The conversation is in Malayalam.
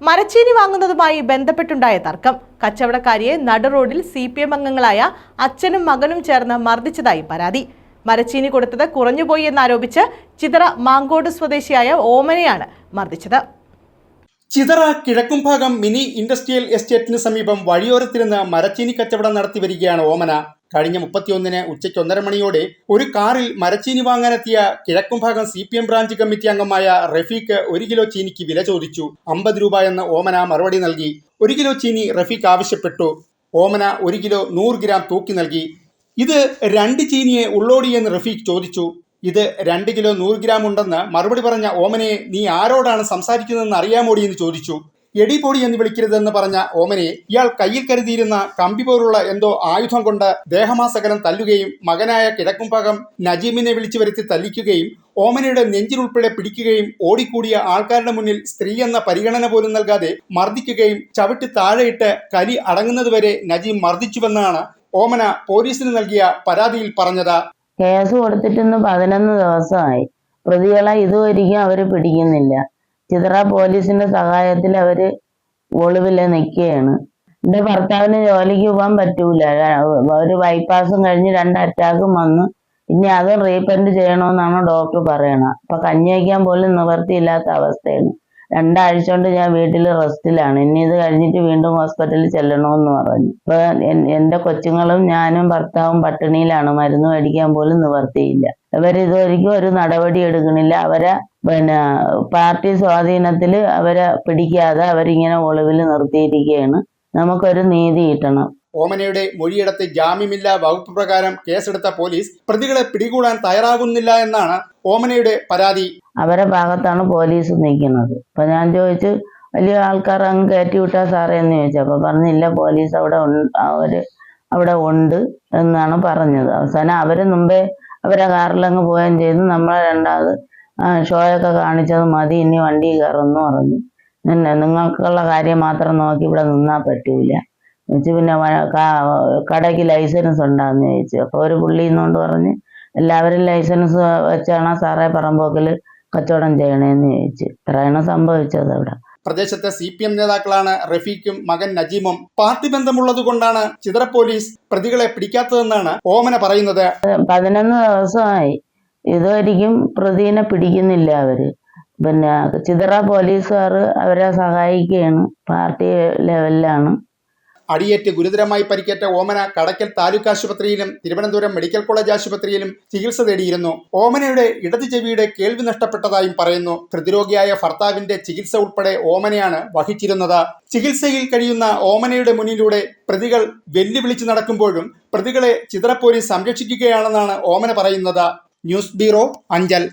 മരച്ചീനി വാങ്ങുന്നതുമായി ബന്ധപ്പെട്ടുണ്ടായ തർക്കം. കച്ചവടക്കാരിയെ നട റോഡിൽ സി പി എം അംഗങ്ങളായ അച്ഛനും മകനും ചേർന്ന് മർദ്ദിച്ചതായി പരാതി. മരച്ചീനി കൊടുത്തത് കുറഞ്ഞുപോയി എന്നാരോപിച്ച് ചിതറ മാങ്കോട് സ്വദേശിയായ ഓമനയാണ് മർദ്ദിച്ചത്. ചിതറ കിഴക്കുംഭാഗം മിനി ഇൻഡസ്ട്രിയൽ എസ്റ്റേറ്റിന് സമീപം വഴിയോരത്തിരുന്ന് മരച്ചീനി കച്ചവടം നടത്തി വരികയാണ് ഓമന. കഴിഞ്ഞ മുപ്പത്തിയൊന്നിന് ഉച്ചയ്ക്ക് ഒന്നര മണിയോടെ ഒരു കാറിൽ മരച്ചീനി വാങ്ങാനെത്തിയ Kizhakkumbhagam C P M branch committee അംഗമായ റഫീഖ് ഒരു കിലോ ചീനിക്ക് വില ചോദിച്ചു. അമ്പത് രൂപ എന്ന് ഓമന മറുപടി നൽകി. ഒരു കിലോ ചീനി റഫീഖ് ആവശ്യപ്പെട്ടു. ഓമന ഒരു കിലോ നൂറ് ഗ്രാം തൂക്കി നൽകി. ഇത് രണ്ട് ചീനിയെ ഉള്ളോടി എന്ന് റഫീഖ് ചോദിച്ചു. ഇത് രണ്ട് കിലോ നൂറ് ഗ്രാം ഉണ്ടെന്ന് മറുപടി പറഞ്ഞ ഓമനയെ നീ ആരോടാണ് സംസാരിക്കുന്നതെന്ന് അറിയാമോടി എന്ന് ചോദിച്ചു. എടി പൊടി എന്ന് വിളിക്കരുതെന്ന് പറഞ്ഞ ഓമനയെ ഇയാൾ കയ്യിൽ കരുതിയിരുന്ന കമ്പി പോലുള്ള എന്തോ ആയുധം കൊണ്ട് ദേഹമാസകലം തല്ലുകയും മകനായ കിഴക്കുംഭാഗം നജീമിനെ വിളിച്ചു വരുത്തി തല്ലിക്കുകയും ഓമനയുടെ നെഞ്ചിലുൾപ്പെടെ പിടിക്കുകയും ഓടിക്കൂടിയ ആൾക്കാരുടെ മുന്നിൽ സ്ത്രീ എന്ന പരിഗണന പോലും നൽകാതെ മർദ്ദിക്കുകയും ചവിട്ടി താഴെയിട്ട് കലി അടങ്ങുന്നതുവരെ നജീം മർദ്ദിച്ചുവെന്നാണ് ഓമന പോലീസിന് നൽകിയ പരാതിയിൽ പറഞ്ഞത്. കേസ് കൊടുത്തിട്ട് ഇന്ന് പതിനൊന്ന് ദിവസമായി. പ്രതികളെ ഇതുവരെയും അവർ പിടിക്കുന്നില്ല. ചിത്ര പോലീസിന്റെ സഹായത്തിൽ അവർ ഒളിവിൽ നിൽക്കുകയാണ്. എന്റെ ഭർത്താവിന് ജോലിക്ക് പോകാൻ പറ്റൂല. ഒരു ബൈപ്പാസും കഴിഞ്ഞ് രണ്ട് അറ്റാക്കും വന്നു. ഇനി അതും റീപെൻഡ് ചെയ്യണമെന്നാണ് ഡോക്ടർ പറയണത്. അപ്പൊ കഞ്ഞി വയ്ക്കാൻ പോലും നിവൃത്തിയില്ലാത്ത അവസ്ഥയാണ്. രണ്ടാഴ്ച കൊണ്ട് ഞാൻ വീട്ടിൽ റെസ്റ്റിലാണ്. ഇനി ഇത് കഴിഞ്ഞിട്ട് വീണ്ടും ഹോസ്പിറ്റലിൽ ചെല്ലണമെന്ന് പറഞ്ഞു. ഇപ്പൊ എന്റെ കൊച്ചുങ്ങളും ഞാനും ഭർത്താവും പട്ടിണിയിലാണ്. മരുന്ന് മേടിക്കാൻ പോലും നിവർത്തിയില്ല. ഇവരിതൊരിക്കും ഒരു നടപടി എടുക്കണില്ല. അവരെ പിന്നെ പാർട്ടി സ്വാധീനത്തിൽ അവരെ പിടിക്കാതെ അവരിങ്ങനെ ഒളിവിൽ നിർത്തിയിരിക്കുകയാണ്. നമുക്കൊരു നീതി കിട്ടണം. ഓമനയുടെ മൊഴിയെടുത്ത് ജാമ്യമില്ലാ വകുപ്പ് പ്രകാരം കേസെടുത്ത പോലീസ് പ്രതികളെ പിടികൂടാൻ തയ്യാറാകുന്നില്ല എന്നാണ് ഓമനയുടെ പരാതി. അവരെ ഭാഗത്താണ് പോലീസ് നിൽക്കുന്നത്. അപ്പൊ ഞാൻ ചോദിച്ചു വലിയ ആൾക്കാർ അങ്ങ് കയറ്റി വിട്ടാ സാറേ? എന്ന് ചോദിച്ചു. അപ്പൊ പറഞ്ഞില്ല പോലീസ് അവിടെ അവർ അവിടെ ഉണ്ട് എന്നാണ് പറഞ്ഞത്. അവസാനം അവർ മുമ്പേ അവരെ കാറിലങ്ങ് പോവുകയും ചെയ്തു. നമ്മളെ രണ്ടാമത് ഷോയൊക്കെ കാണിച്ചത് മതി ഇനി വണ്ടി കയറുമെന്ന് പറഞ്ഞു. നിങ്ങൾക്കുള്ള കാര്യം മാത്രം നോക്കി ഇവിടെ നിന്നാൽ പറ്റൂല. വെച്ച് പിന്നെ കടയ്ക്ക് ലൈസൻസ് ഉണ്ടാന്ന് ചോദിച്ചു. അപ്പോൾ ഒരു പുള്ളി എന്നുകൊണ്ട് പറഞ്ഞ് എല്ലാവരും ലൈസൻസ് വെച്ചാണ് സാറേ പറമ്പോക്കിൽ കച്ചവടം ചെയ്യണേന്ന് ചോദിച്ചു. ഇത്രയാണ് സംഭവിച്ചത് അവിടെ. പ്രദേശത്തെ സി പി എം നേതാക്കളാണ് റഫീഖും മകൻ നജീമും പാർട്ടി ബന്ധമുള്ളത് കൊണ്ടാണ് ചിതറ പോലീസ് പ്രതികളെ പിടിക്കാത്തതെന്നാണ് ഓമന പറയുന്നത്. പതിനൊന്ന് ദിവസമായി. ഇതുവരിക്കും പ്രതിനെ പിടിക്കുന്നില്ല അവർ. പിന്നെ ചിതറ പോലീസുകാർ അവരെ സഹായിക്കുകയാണ്. പാർട്ടി ലെവലിലാണ്. അടിയേറ്റ് ഗുരുതരമായി പരിക്കേറ്റ ഓമന കടക്കൽ താലൂക്ക് ആശുപത്രിയിലും തിരുവനന്തപുരം മെഡിക്കൽ കോളേജ് ആശുപത്രിയിലും ചികിത്സ തേടിയിരുന്നു. ഓമനയുടെ ഇടതു ചെവിയുടെ കേൾവി നഷ്ടപ്പെട്ടതായും പറയുന്നു. ഹൃദ്രോഗിയായ ഭർത്താവിന്റെ ചികിത്സ ഉൾപ്പെടെ ഓമനയാണ് വഹിച്ചിരുന്നത്. ചികിത്സയിൽ കഴിയുന്ന ഓമനയുടെ മുന്നിലൂടെ പ്രതികൾ വെല്ലുവിളിച്ച് നടക്കുമ്പോഴും പ്രതികളെ ചിത്ര പോലീസ് സംരക്ഷിക്കുകയാണെന്നാണ് ഓമന പറയുന്നത്. News bureau Anchal.